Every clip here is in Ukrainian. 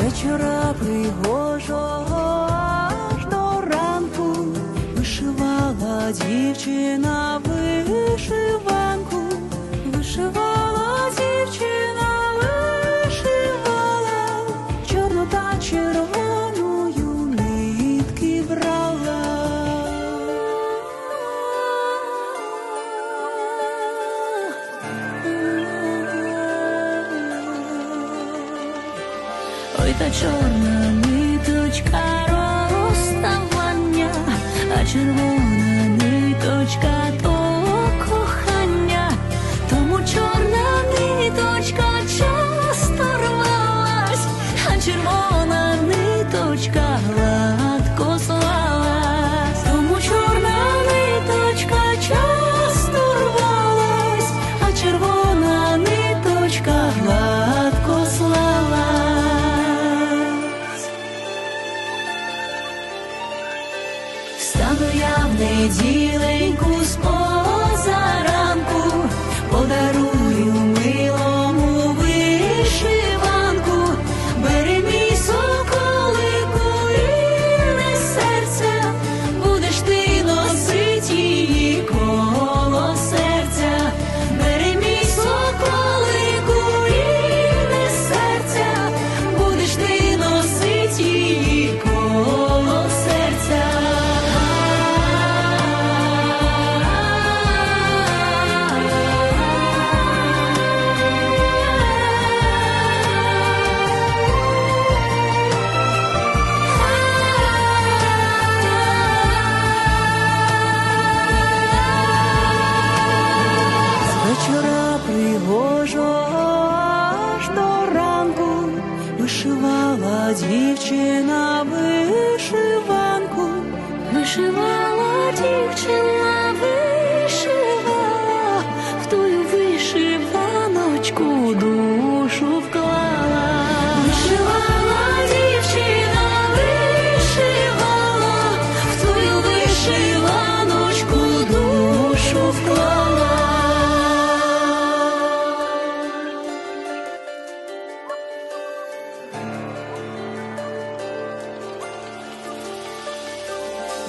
вечора пригожого аж до ранку вишивала дівчина вишивала. та черная ниточка розставання, а червона. стану я в неділеньку спокій. вишивала дівчина вишиванку, вишивала дівчина вишиванку.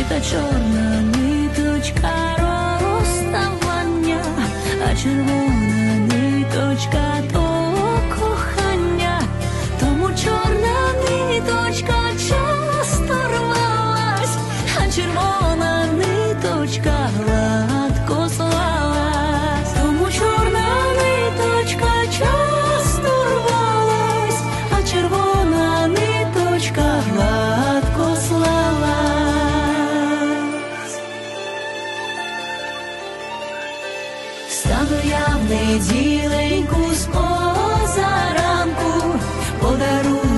ой та чорна ниточка розставання, а червона. неділеньку з позаранку подаруй.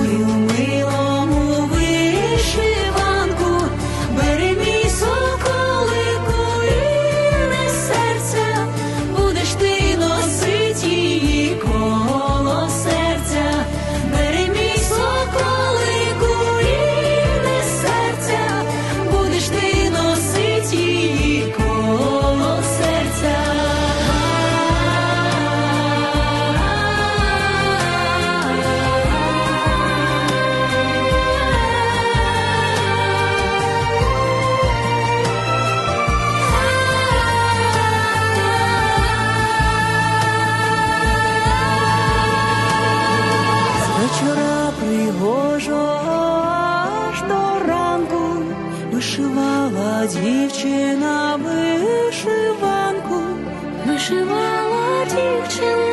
是瓦落地尘。